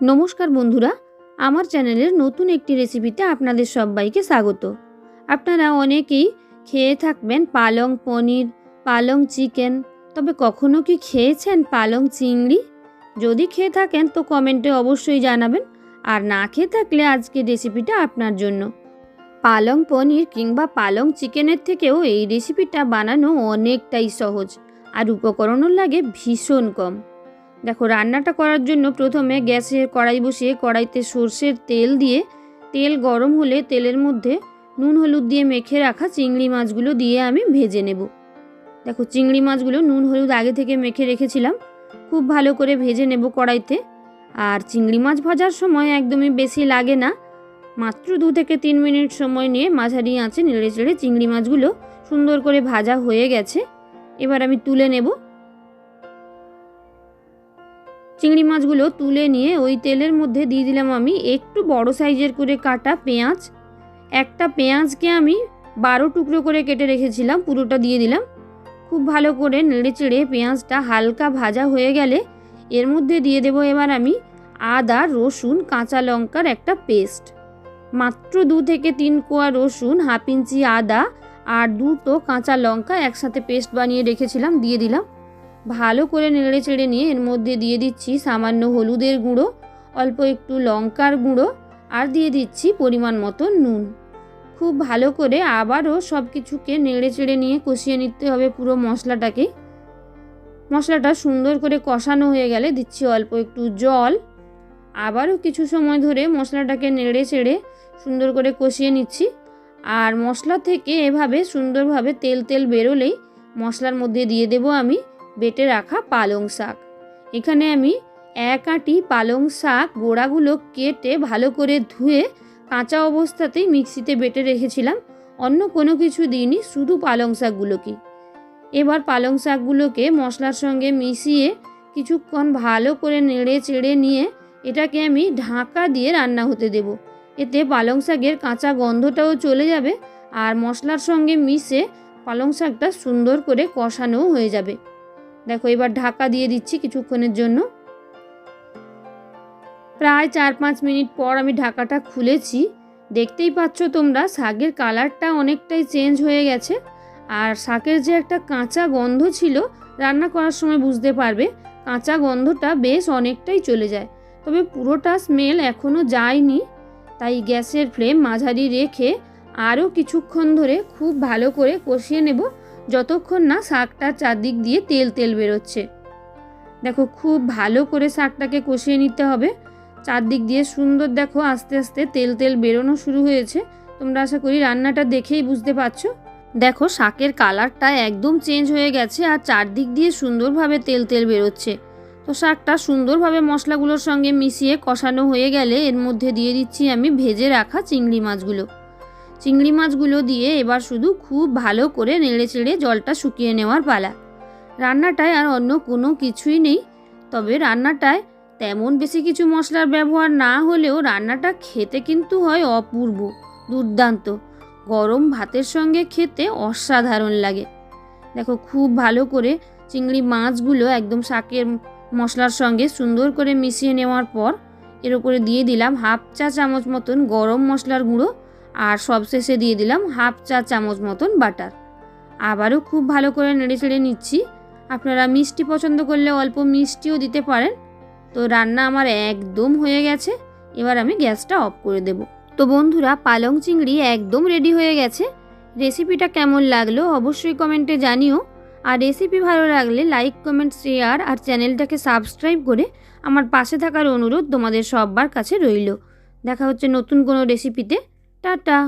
নমস্কার বন্ধুরা, আমার চ্যানেলের নতুন একটি রেসিপিতে আপনাদের সবাইকে স্বাগত। আপনারা অনেকেই খেয়ে থাকবেন পালং পনির, পালং চিকেন, তবে কখনো কি খেয়েছেন পালং চিংড়ি? যদি খেয়ে থাকেন তো কমেন্টে অবশ্যই জানাবেন, আর না খেয়ে থাকলে আজকের রেসিপিটা আপনার জন্য। পালং পনির কিংবা পালং চিকেনের থেকেও এই রেসিপিটা বানানো অনেকটাই সহজ, আর উপকরণও লাগে ভীষণ কম। দেখো, রান্নাটা করার জন্য প্রথমে গ্যাসে কড়াই বসিয়ে কড়াইতে সর্ষের তেল দিয়ে, তেল গরম হলে তেলের মধ্যে নুন হলুদ দিয়ে মেখে রাখা চিংড়ি মাছগুলো দিয়ে আমি ভেজে নেব। দেখো, চিংড়ি মাছগুলো নুন হলুদ আগে থেকে মেখে রেখেছিলাম, খুব ভালো করে ভেজে নেব কড়াইতে। আর চিংড়ি মাছ ভাজার সময় একদমই বেশি লাগে না, মাত্র দু থেকে তিন মিনিট সময় নিয়ে মাঝারি আঁচে নেড়ে চেড়ে চিংড়ি মাছগুলো সুন্দর করে ভাজা হয়ে গেছে। এবার আমি তুলে নেব চিংড়ি মাছগুলো তুলে নিয়ে ওই তেলের মধ্যে দিয়ে দিলাম আমি একটু বড় সাইজের করে কাটা পেঁয়াজ। একটা পেঁয়াজকে আমি বারো টুকরো করে কেটে রেখেছিলাম, পুরোটা দিয়ে দিলাম। খুব ভালো করে নেড়ে চেড়ে পেঁয়াজটা হালকা ভাজা হয়ে গেলে এর মধ্যে দিয়ে দেবো এবার আমি আদা, রসুন, কাঁচা লঙ্কার একটা পেস্ট। মাত্র দু থেকে তিন কোয়া রসুন, হাফ ইঞ্চি আদা আর দুটো কাঁচা লঙ্কা একসাথে পেস্ট বানিয়ে রেখেছিলাম, দিয়ে দিলাম। ভালো করে নেড়ে চেড়ে নিয়ে এর মধ্যে দিয়ে দিচ্ছি সামান্য হলুদের গুঁড়ো, অল্প একটু লঙ্কার গুঁড়ো আর দিয়ে দিচ্ছি পরিমাণ মতো নুন। খুব ভালো করে আবারও সব কিছুকে নেড়ে চেড়ে নিয়ে কষিয়ে নিতে হবে পুরো মশলাটাকে। মশলাটা সুন্দর করে কষানো হয়ে গেলে দিচ্ছি অল্প একটু জল। আবারও কিছু সময় ধরে মশলাটাকে নেড়ে চেড়ে সুন্দর করে কষিয়ে নিচ্ছি। আর মশলা থেকে এভাবে সুন্দরভাবে তেল তেল বেরোলেই মশলার মধ্যে দিয়ে দেব আমি। বেটে রাখা পালং শাক। এখানে আমি এক আঁটি পালং শাক গোড়াগুলো কেটে ভালো করে ধুয়ে কাঁচা অবস্থাতেই মিক্সিতে বেটে রেখেছিলাম। অন্য কোনো কিছু দিইনি, শুধু পালং শাকগুলোকে। এবার পালং শাকগুলোকে মশলার সঙ্গে মিশিয়ে কিছুক্ষণ ভালো করে নেড়ে চেড়ে নিয়ে এটাকে আমি ঢাকা দিয়ে রান্না হতে দেব। এতে পালং শাকের কাঁচা গন্ধটাও চলে যাবে আর মশলার সঙ্গে মিশে পালং শাকটা সুন্দর করে কষানোও হয়ে যাবে। দেখো, এবার ঢাকা দিয়ে দিচ্ছি কিছুক্ষণের জন্য। প্রায় চার পাঁচ মিনিট পর আমি ঢাকাটা খুলেছি। দেখতেই পাচ্ছ তোমরা, শাকের কালারটা অনেকটাই চেঞ্জ হয়ে গেছে। আর শাকের যে একটা কাঁচা গন্ধ ছিল, রান্না করার সময় বুঝতে পারবে, কাঁচা গন্ধটা বেশ অনেকটাই চলে যায়। তবে পুরোটা স্মেল এখনও যায়নি, তাই গ্যাসের ফ্লেম মাঝারি রেখে আরও কিছুক্ষণ ধরে খুব ভালো করে কষিয়ে নেব। যতক্ষণ না শাকটা চারদিক দিয়ে তেল তেল বেরোচ্ছে। দেখো, খুব ভালো করে শাকটাকে কষিয়ে নিতে হবে। চারদিক দিয়ে সুন্দর দেখো, আস্তে আস্তে তেল তেল বেরোনো শুরু হয়েছে। তোমরা আশা করি রান্নাটা দেখেই বুঝতে পারছ। দেখো, শাকের কালারটা একদম চেঞ্জ হয়ে গেছে আর চারদিক দিয়ে সুন্দরভাবে তেল তেল বেরোচ্ছে। তো শাকটা সুন্দরভাবে মশলাগুলোর সঙ্গে মিশিয়ে কষানো হয়ে গেলে এর মধ্যে দিয়ে দিচ্ছি আমি ভেজে রাখা চিংড়ি মাছগুলো। চিংড়ি মাছগুলো দিয়ে এবার শুধু খুব ভালো করে নেড়ে চেড়ে জলটা শুকিয়ে নেওয়ার পালা। রান্নাটায় আর অন্য কোনো কিছুই নেই, তবে রান্নাটায় তেমন বেশি কিছু মশলার ব্যবহার না হলেও রান্নাটা খেতে কিন্তু হয় অপূর্ব, দুর্দান্ত। গরম ভাতের সঙ্গে খেতে অসাধারণ লাগে। দেখো, খুব ভালো করে চিংড়ি মাছগুলো একদম শাকের মশলার সঙ্গে সুন্দর করে মিশিয়ে নেওয়ার পর এর উপরে দিয়ে দিলাম হাফ চা চামচ মতন গরম মশলার গুঁড়ো আর সবশেষে দিয়ে দিলাম হাফ চা চামচ মতন বাটার। আবারও খুব ভালো করে নেড়ে চেড়ে নিচ্ছি। আপনারা মিষ্টি পছন্দ করলে অল্প মিষ্টিও দিতে পারেন। তো রান্না আমার একদম হয়ে গেছে। এবার আমি গ্যাসটা অফ করে দেব। তো বন্ধুরা, পালং চিংড়ি একদম রেডি হয়ে গেছে। রেসিপিটা কেমন লাগল অবশ্যই কমেন্টে জানিও। আর রেসিপি ভালো লাগলে লাইক, কমেন্ট, শেয়ার আর চ্যানেলটাকে সাবস্ক্রাইব করে আমার পাশে থাকার অনুরোধ তোমাদের সবার কাছে রইল। দেখা হচ্ছে নতুন কোনো রেসিপিতে। টাটা